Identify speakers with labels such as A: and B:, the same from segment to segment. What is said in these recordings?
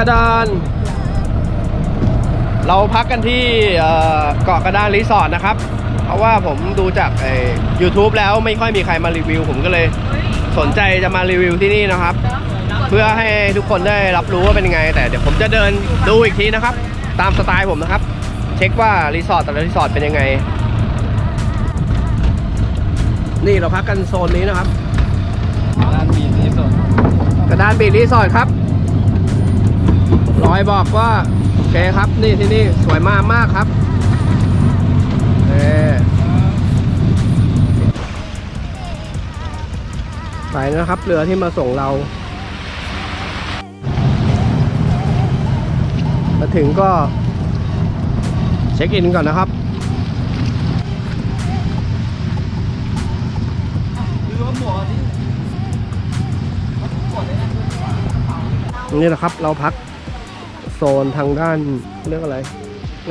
A: ระดาน เราพักกันที่เกาะกระดานรีสอร์ทนะครับ เพราะว่าผมดูจากไอ้ YouTube แล้วไม่ค่อยมีใครมารีวิว ผมก็เลยสนใจจะมารีวิวที่นี่นะครับ เพื่อให้ทุกคนได้รับรู้ว่าเป็นยังไง แต่เดี๋ยวผมจะเดินดูอีกทีนะครับ ตามสไตล์ผมนะครับ เช็คว่ารีสอร์ทแต่ละรีสอร์ทเป็นยังไง นี่เราพักกันโซนนี้นะครับ
B: ร้านบีที่สุด
A: กระดานบีรีสอร์ทครับ อยบอกว่า โอเคครับ นี่ที่นี่สวยมากมากครับเอไปนะครับเรือที่มาส่งเรา มาถึงก็เช็คอินก่อนนะครับ
B: คือว่าหมวกที่
A: นี่นะครับ เราพัก โซนทางด้านเรียกอะไร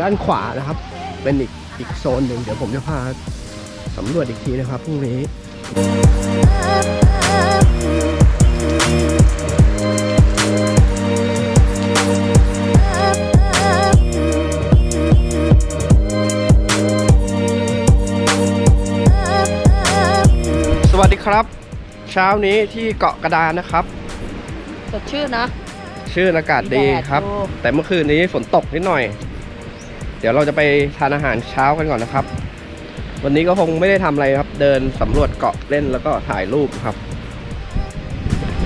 A: ด้านขวานะครับ เป็นอีกอีกโซนหนึ่งเดี๋ยวผมจะพาสำรวจอีกทีนะครับพรุ่งนี้สวัสดีครับ เช้านี้ที่เกาะกระดานนะครับ
C: สดชื่นนะ
A: ชื่นอากาศดีครับ
C: แดดดู
A: แต่เมื่อคืนนี้ฝนตกนิดหน่อย เดี๋ยวเราจะไปทานอาหารเช้ากันก่อนนะครับ วันนี้ก็คงไม่ได้ทำอะไรครับ เดินสำรวจเกาะเล่นแล้วก็ถ่ายรูปครับ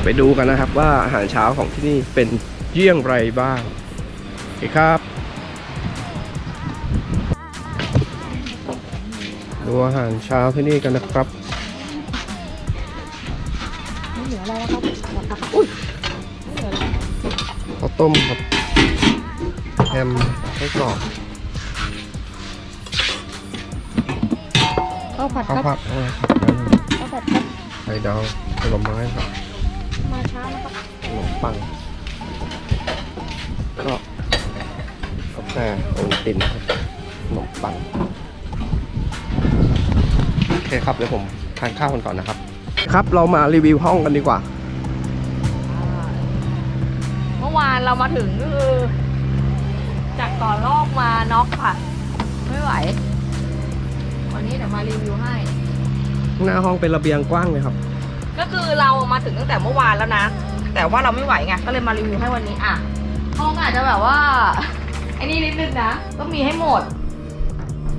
A: ไปดูกันนะครับว่าอาหารเช้าของที่นี่เป็นเยี่ยงไรบ้างโอเคครับ ดูอาหารเช้าที่นี่กันนะครับ
C: ไม่เหลืออะไรแล้วครับอุ้ยไม่เหลืออะไร
A: ข้าวต้มครับแฮมไส้กรอก
C: ข้าวผัด
A: ข้าว
C: ครับ
A: ผัดอะไรครับ
C: ข้าวผัดครับ
A: ไข่ดาวผลไม้ครับ
C: มาช้านะครับ
A: ขนมปังก็กาแฟโอวัลตินครับขนมปังโอเคครับเดี๋ยวผมทานข้าวกันก่อนนะครับ ครับเรามารีวิวห้องกันดีกว่า
C: เมื่อวานเรามาถึงก็คือ จากก่อนลอกมาน็อกค่ะ ไม่ไหว วันนี้เดี๋ยวมารีวิวให้
A: หน้าห้องเป็นระเบียงกว้างเลยครับ
C: ก็คือเรามาถึงตั้งแต่เมื่อวานแล้วนะ แต่ว่าเราไม่ไหวไงก็เลยมารีวิวให้วันนี้อะห้องอาจจะแบบว่าไอ้นี่นิดนึงนะก็มีให้หมด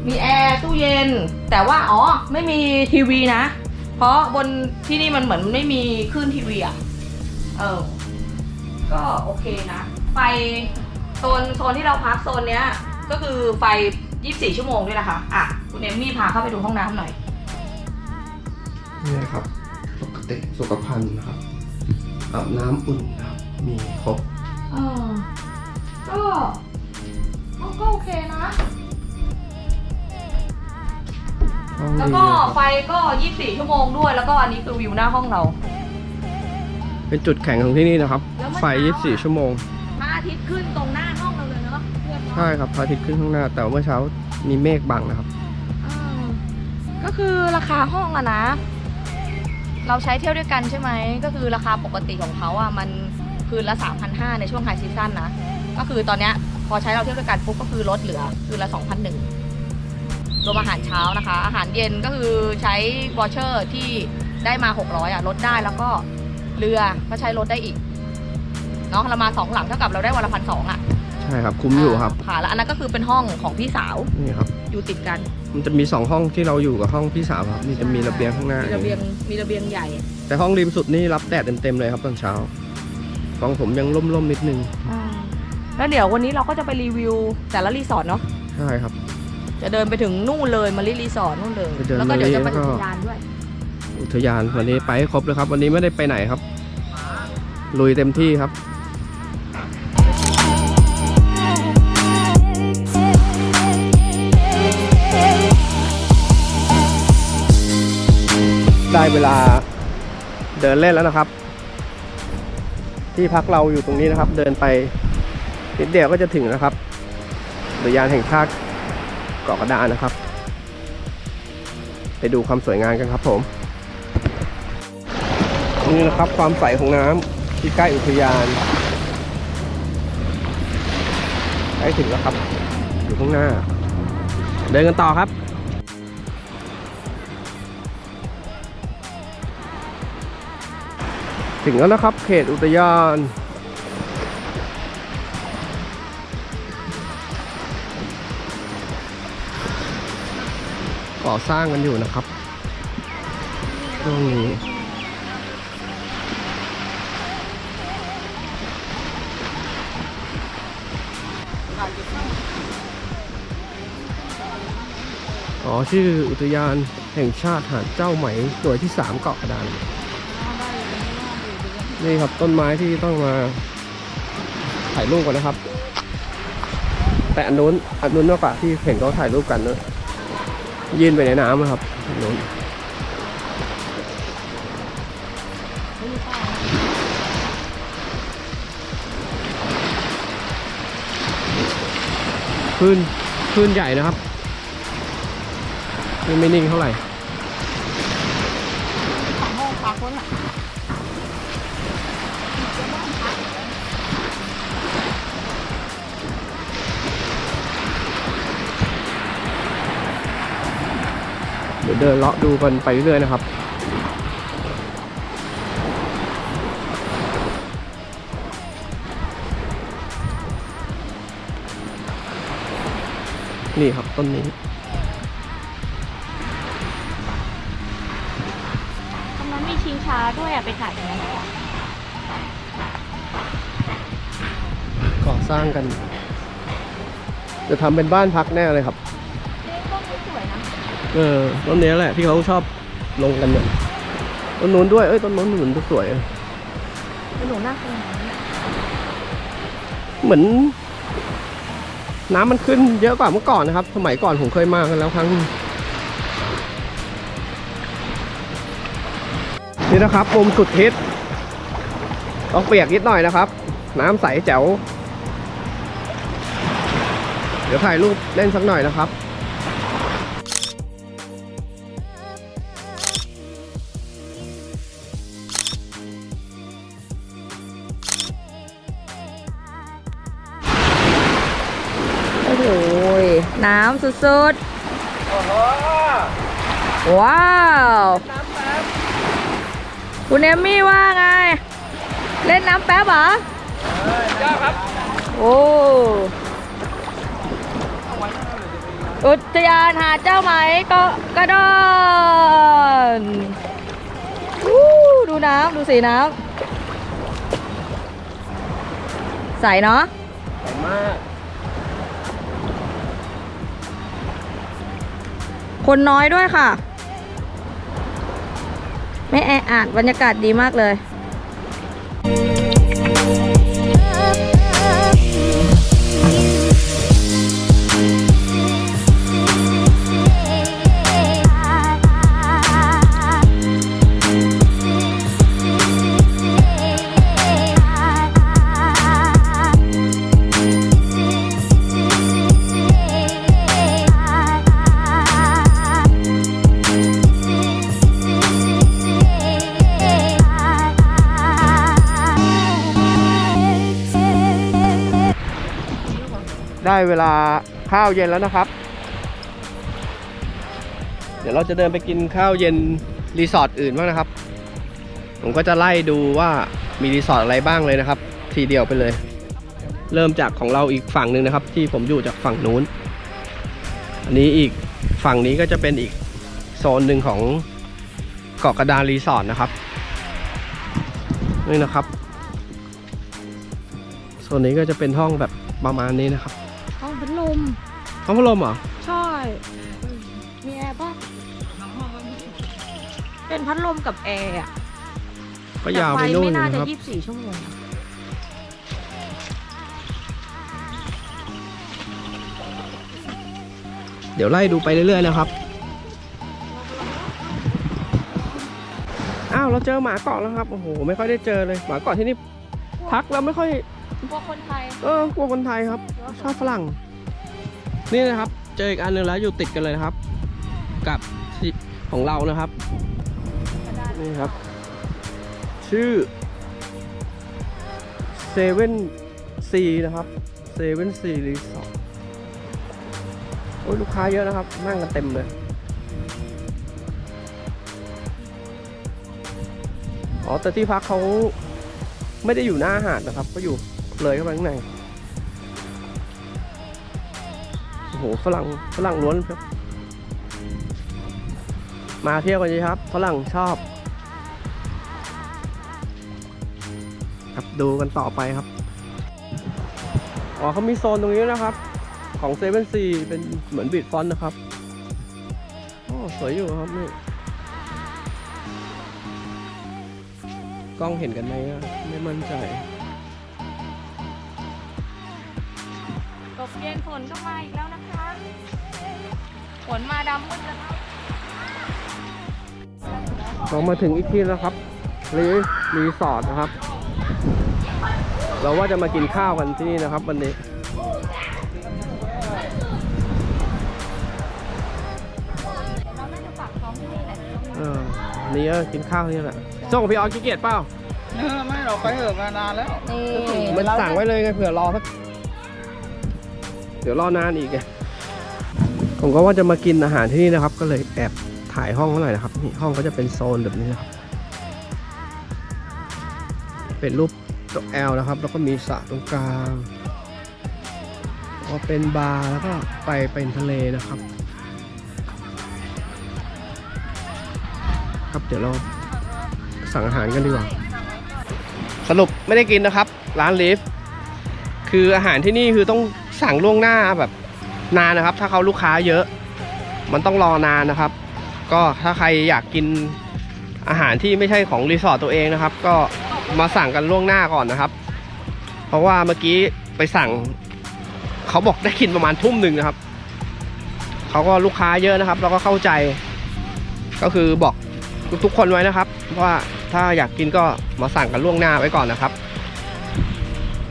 C: มีแอร์ตู้เย็น แต่ว่าอ๋อไม่มีทีวีนะ เพราะบนที่นี่มันเหมือนไม่มีคลื่นทีวีอะเออ ก็โอเคนะ ไฟโซนโซนที่เราพักโซนเนี้ย ก็คือไฟ 24 ชั่วโมงด้วยนะคะ อะ คุณเอมมี่พาเข้าไปดูห้องน้ำหน่อย
A: นี่นะครับ ปกติสุขภัณฑ์นะครับอาบน้ำอุ่นนะครับ มีครบ
C: เออก็ก็ก็โอเคนะ
A: ห้อง
C: แล้ว
A: ดี
C: ก็
A: นะครับ
C: ไฟก็ 24 ชั่วโมงด้วย แล้วก็อันนี้คือวิวหน้าห้องเรา
A: เป็นจุดแข็งของที่นี่นะครับ
C: แล้วมัน
A: ไฟ
C: หนาวอะ
A: 24 ชั่วโมง
C: พระอาทิตย์ขึ้นตรงหน้าห้องเราเลยเนาะเพื่อนเนาะ
A: ใช่ครับพระอาทิตย์ขึ้นข้างหน้า แต่ว่าเมื่อเช้ามีเมฆบังนะครับ
C: อ่าก็คือราคาห้องอะนะ เราใช้เที่ยวด้วยกันใช่ไหม ก็คือราคาปกติของเขาอะมันคืนละ 3,500 ในช่วงไฮซีซั่นนะ ก็คือตอนเนี้ยพอใช้เราเที่ยวด้วยกันปุ๊บก็คือลดเหลือคืนละ 2,100รวมอาหารเช้านะคะ อาหารเย็นก็คือใช้วอเชอร์ที่ได้มา 600อะลดได้แล้วก็ เรือก็ใช้ลดได้อีกเนาะเรามาสองหลังเท่ากับเราได้วันละพันสองอะ
A: ใช่ครับคุ้มอยู่ครับ
C: ค่ะแล้วอันนั้นก็คือเป็นห้องของพี่สาว
A: นี่ครับ
C: อยู่ติดกัน
A: มันจะมีสองห้องที่เราอยู่กับห้องพี่สาวครับนี่จะมีระเบียงข้างหน้า
C: มีระเบียงมีระเบียงใหญ่
A: แต่ห้องริมสุดนี่รับแดดเต็มๆเลยครับตอนเช้าของผมยังร่มๆนิดนึง
C: แล้วเดี๋ยววันนี้เราก็จะไปรีวิวแต่ละรีสอร์ทเนาะ
A: ใช่ครับ
C: จะเดินไปถึงนู่นเลยมารีรีสอร์ทนู่นเลย
A: ไปเดิน
C: แล้วก็เดี๋ยวจะไป
A: มารี
C: อุ
A: แล้วก็
C: ทยานด้วย
A: อุทยานวันนี้ไปให้ครบเลยครับ วันนี้ไม่ได้ไปไหนครับ ลุยเต็มที่ครับได้เวลาเดินเล่นแล้วนะครับ ที่พักเราอยู่ตรงนี้นะครับ เดินไปนิดเดียวก็จะถึงนะครับอุทยานแห่งชาติเกาะกระดานนะครับ ไปดูความสวยงามกันครับผม นี่นะครับความใสของน้ที่ใกล้อุทยานใกล้ถึงแล้วครับ อยู่ข้างหน้า เดินกันต่อครับถึงแล้วนะครับ เขตอุทยาน ก่อสร้างกันอยู่นะครับช่วงนี้ อ๋อชื่ออุทยานแห่งชาติหาดเจ้าไหมหน่วยที่ 3 เกาะกระดานนี่ครับต้นไม้ที่ต้องมาถ่ายรูปกันนะครับ แต่อันนู้นอันนู้นมากกว่าที่เห็นเขาถ่ายรูปกันเนอะยืนไปในน้ำนะครับอันนู้นคลื่นคลื่นใหญ่นะครับ ยังไม่นิ่งเท่าไหร่
C: สองโมงค่ะคนอะ
A: เดี๋ยวเดินเลาะดูกันไปเรื่อยๆนะครับนี่ครับต้นนี้
C: มีชิงช้าด้วยอะไปถ่ายตรงนั้นดีกว่า
A: ก่อสร้างกัน จะทำเป็นบ้านพักแน่เลยครับ
C: เอ๊ะต้นนี้สวยนะ
A: เออต้นนี้แหละที่เขาชอบลงกันเนี่ยต้นนู้นด้วยเอ้ยต้นนู้นเหมือนสวย
C: หนูน่ากินนะ
A: เหมือน น้ำมันขึ้นเยอะกว่าเมื่อก่อนนะครับ สมัยก่อนผมเคยมากันแล้วครั้งหนึ่ง นี่นะครับมุมสุดฮิตต้องเปียกนิดหน่อยนะครับ น้ำใสแจ๋ว เดี๋ยวถ่ายรูปเล่นสักหน่อยนะครับ
C: โอ้โหน้ำสุดๆว้าว คุณเอมมี่ว่าไง เล่นน้ำแป๊บเหรอ
A: จ้าครับ
C: โอ้อุทยานหาดเจ้าไหมเกาะกระดอนวู้ดูน้ำดูสีน้ำใสเนาะ
A: ใสมาก
C: คนน้อยด้วยค่ะ ไม่แออัดบรรยากาศดีมากเลย
A: ได้เวลาข้าวเย็นแล้วนะครับ เดี๋ยวเราจะเดินไปกินข้าวเย็นรีสอร์ทอื่นบ้างนะครับ ผมก็จะไล่ดูว่ามีรีสอร์ทอะไรบ้างเลยนะครับ ทีเดียวไปเลย เริ่มจากของเราอีกฝั่งหนึ่งนะครับ ที่ผมอยู่จากฝั่งนู้น อันนี้อีกฝั่งนี้ก็จะเป็นอีกโซนหนึ่งของเกาะกระดานรีสอร์ทนะครับนี่นะครับโซนนี้ก็จะเป็นห้องแบบประมาณนี้นะครับ
C: ลม
A: ห้องพัดลมเหรอ
C: ใช่ มีแอร์ป่ะ เป็นพัดลมกับแอร์อะ
A: ก็ยาวไปนู่น
C: แต่ฟไม่น่า
A: นะ
C: จะ
A: ครับ
C: ยี่สิบสี่ชั่วโมงอะ
A: เดี๋ยวไล่ดูไปเรื่อยๆนะครับ อ้าวเราเจอหมาเกาะแล้วครับ โอ้โห ไม่ค่อยได้เจอเลย หมาเกาะที่นี่พักแล้วไม่ค่อย
C: พวกคนไทย
A: เออกลัวคนไทยครับ ชอบฝรั่ง นี่นะครับ เจออีกอันหนึ่งแล้วอยู่ติดกันเลยนะครับ กับที่ของเรานะครับ นี่ครับ ชื่อเซเว่นซีนะครับเซเว่นซีรีสอร์ทโอ้ยลูกค้าเยอะนะครับ นั่งกันเต็มเลยอ๋อแต่ที่พักเขาไม่ได้อยู่หน้าหาดนะครับ ก็อยู่เลยเข้าไปข้างใน หฝรั่งฝรั่งล้วนครับ มาเที่ยวกันดีครับฝรั่งชอบ ครับดูกันต่อไปครับอ๋อเขามีโซนตรงนี้นะครับ ของเซเว่นซีเป็นเหมือนบีดฟอนนะครับโอ้สวยอยู่ครับนี่กล้องเห็นกันไหมไม่มั่นใจ
C: ตกเย็นฝนก็มาอีกแล้วนะคะ ฝนมาดำมืดแล้วครับ
A: เรามาถึงอีกที่แล้วครับรีรีสอร์ทนะครับ เราว่าจะมากินข้าวกันที่นี่นะครับ วันนี้
C: เราน่าจะฝากท้องที่นี่แหละ
A: เออนี่ก็กินข้าวที่นี่แหละส่งพี่ออสขี้เกียจเปล่า
B: เออไม่เราไปเถอะมานานแล้ว
C: นี่
A: มันสั่งไว้เลยไงเผื่อรอสักเดี๋ยวรอนานอีกไง ผมก็ว่าจะมากินอาหารที่นี่นะครับ ก็เลยแอบถ่ายห้องเขาหน่อยนะครับนี่ห้องก็จะเป็นโซนแบบนี้นะครับ เป็นรูปตัวแอลนะครับ แล้วก็มีสระตรงกลางก็เป็นบาร์แล้วก็ไปเป็นทะเลนะครับ ครับเดี๋ยวเราสั่งอาหารกันดีกว่าสรุปไม่ได้กินนะครับ ร้านลิฟคืออาหารที่นี่คือต้องสั่งล่วงหน้าแบบ นานนะครับ ถ้าเขาลูกค้าเยอะ มันต้องรอนานนะครับ ก็ถ้าใครอยากกินอาหารที่ไม่ใช่ของรีสอร์ทตัวเองนะครับ ก็มาสั่งกันล่วงหน้าก่อนนะครับ เพราะว่าเมื่อกี้ไปสั่ง เขาบอกได้กินประมาณทุ่มหนึ่งนะครับเขาก็ลูกค้าเยอะนะครับ เราก็เข้าใจ ก็คือบอกทุกคนไว้นะครับ ว่าถ้าอยากกินก็มาสั่งกันล่วงหน้าไว้ก่อนนะครับ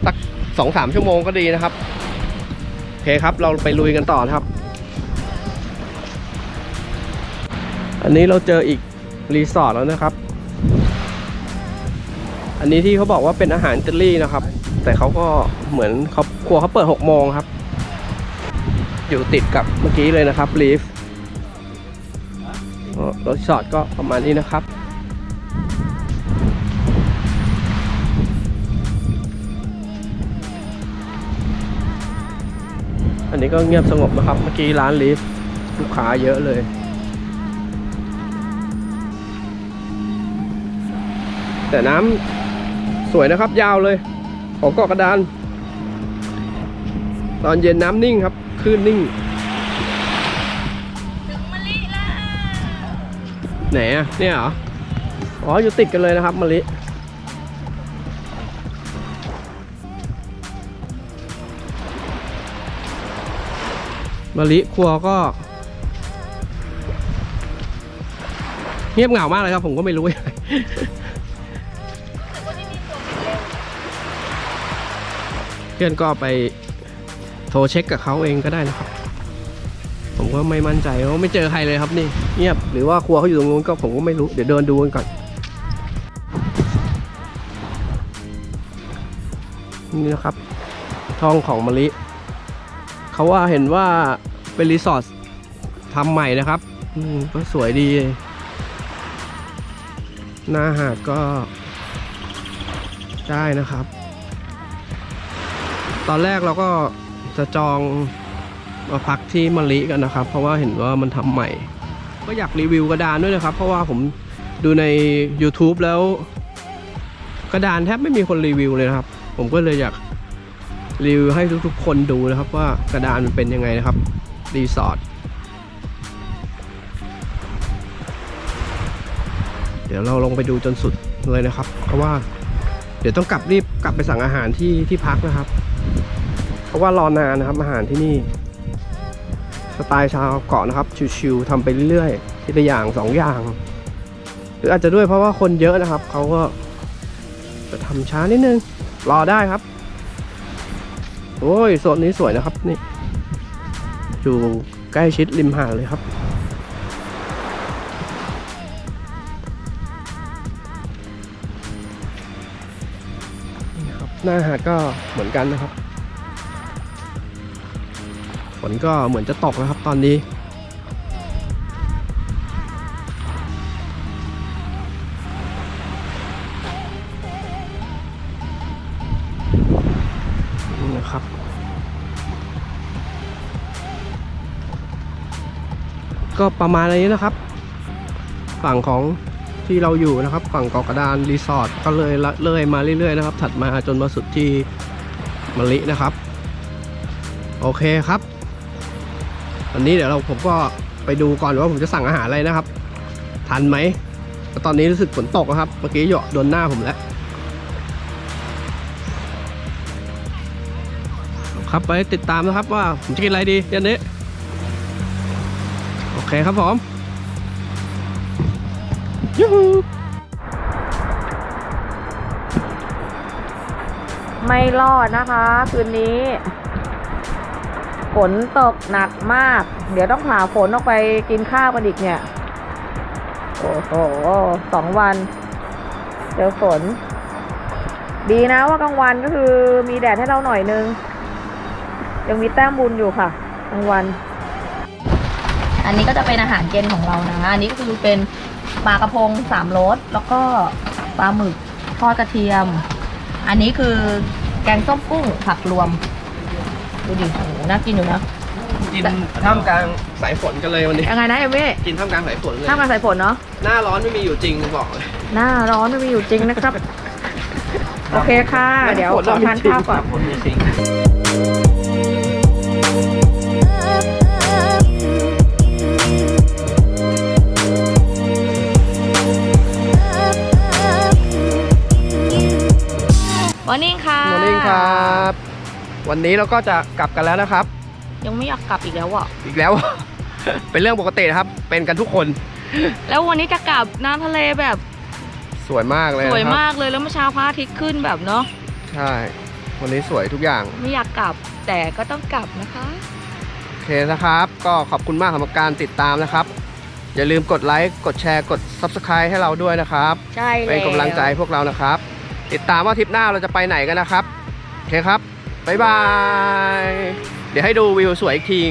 A: สักสองสามชั่วโมงก็ดีนะครับ เคครับเราไปลุยกันต่อนะครับ อันนี้เราเจออีกรีสอร์ทแล้วนะครับ อันนี้ที่เขาบอกว่าเป็นอาหารอิตาลีนะครับ แต่เขาก็เหมือนเขาครัวเขาเปิดหกโมงครับ อยู่ติดกับเมื่อกี้เลยนะครับลีฟรถสอดก็ประมาณนี้นะครับ อันนี้ก็เงียบสงบนะครับ เมื่อกี้ร้านลีฟลูกค้าเยอะเลยแต่น้ำสวยนะครับยาวเลย ของเกาะกระดาน ตอนเย็นน้ำนิ่งครับคลื่นนิ่ง
C: ถึงมะลิแล้ว
A: ไหนอะเนี่ยเหรออ๋ออยู่ติดกันเลยนะครับมะลิ มะลิครัวก็ เงียบเหงามากเลยครับ ผมก็ไม่รู้ยังเพื่อนก็ไปโทรเช็คกับเขาเองก็ได้นะครับ ผมก็ไม่มั่นใจเพราไม่เจอใครเลยครับนี่ เงียบหรือว่าครัวเขาอยู่ตรงนู้นก็ผมก็ไม่รู้เดี๋ยวเดินดูกันก่อนนี่นะครับท้องของมะลิ เขาว่าเห็นว่าเป็นรีสอร์ททำใหม่นะครับก็สวยดี หน้าหาดก็ได้นะครับ ตอนแรกเราก็จะจองมาพักที่มะลิกันนะครับ เพราะว่าเห็นว่ามันทำใหม่ ก็อยากรีวิวกระดานด้วยนะครับ เพราะว่าผมดูใน YouTube แล้ว กระดานแทบไม่มีคนรีวิวเลยนะครับ ผมก็เลยอยาก รีวิวให้ทุกๆคนดูนะครับว่ากระดานมันเป็นยังไงนะครับ รีสอร์ทเดี๋ยวเราลงไปดูจนสุดเลยนะครับ เพราะว่าเดี๋ยวต้องกลับรีบกลับไปสั่งอาหารที่ที่พักนะครับ เพราะว่ารอนานนะครับอาหารที่นี่ สไตล์ชาวเกาะนะครับ ชิวๆทำไปเรื่อยๆทีละอย่างสองอย่าง หรืออาจจะด้วยเพราะว่าคนเยอะนะครับเขาก็จะทำช้านิดนึง รอได้ครับ โอ้ยโซนนี้สวยนะครับนี่อยู่ใกล้ชิดริมหาดเลยครับนี่ครับ หน้าหาดก็เหมือนกันนะครับ ฝนก็เหมือนจะตกแล้วครับตอนนี้ ก็ประมาณนี้นะครับ ฝั่งของที่เราอยู่นะครับ ฝั่งเกาะกระดานรีสอร์ทก็เลยเละเลยมาเรื่อยๆนะครับ ถัดมาจนมาสุดที่มะลินะครับ โอเคครับวันนี้เดี๋ยวเราผมก็ไปดูก่อนว่าผมจะสั่งอาหารอะไรนะครับ ทันไหมแต่ตอนนี้รู้สึกฝนตกนะครับ เมื่อกี้เหยาะโดนหน้าผมแล้วครับไปติดตามนะครับว่าผมจะกินอะไรดีเย็นนี้ เคครับผมยูฮู
C: ไม่รอดนะคะ คืนนี้ ฝนตกหนักมาก เดี๋ยวต้องผ่าฝนออกไปกินข้าวกันอีกเนี่ย โอ้โหสองวัน เจอฝน ดีนะว่ากลางวันก็คือมีแดดให้เราหน่อยนึง ยังมีแต้มบุญอยู่ค่ะกลางวัน อันนี้ก็จะเป็นอาหารเย็นของเรานะ อันนี้ก็คือเป็นปลากระพงสามรสแล้วก็ปลาหมึกทอดกระเทียม อันนี้คือแกงส้มกุ้งผักรวม ดูดิโอ้โหน่ากินอยู่นะ
A: กินท่ามกลางสายฝนกันเลยวันนี้
C: ยังไงนะเอเม่
A: กินท่ามกลางสายฝนเลย
C: ข้ามกันสายฝนเนาะ
A: หน้าร้อนไม่มีอยู่จริงบอกเลย
C: หน้าร้อนไม่มีอยู่จริงนะครับ โอเคค่ะ เดี๋ยวขอทานข้าวก่อน
A: ฝนมีจริง
C: วันนี้ค่ะ
A: มอร์นิ่งครับ วันนี้เราก็จะกลับกันแล้วนะครับ
C: ยังไม่อยากกลับอีกแล้วอะ
A: อีกแล้ว เป็นเรื่องปกตินะครับ เป็นกันทุกคน
C: แล้ววันนี้จะกลับน้ำทะเลแบบ
A: สวยมากเลย
C: ส
A: นะครับ
C: วยมากเลยแล้วเมื่อเช้าพระอาทิตย์ขึ้นแบบเนาะ
A: ใช่ วันนี้สวยทุกอย่าง
C: ไม่อยากกลับแต่ก็ต้องกลับนะคะ
A: โอเคนะครับ ก็ขอบคุณมากสำหรับการติดตามนะครับ อย่าลืมกดไลค์ กดแชร์ กด Subscribe ให้เราด้วยนะครับ
C: ใช่แล้ว
A: เป็นกำลังใจให้พวกเรานะครับ ติดตามว่าทริปหน้าเราจะไปไหนกันนะครับโอเคครับบ๊ายบาย เดี๋ยวให้ดูวิวสวยอีกที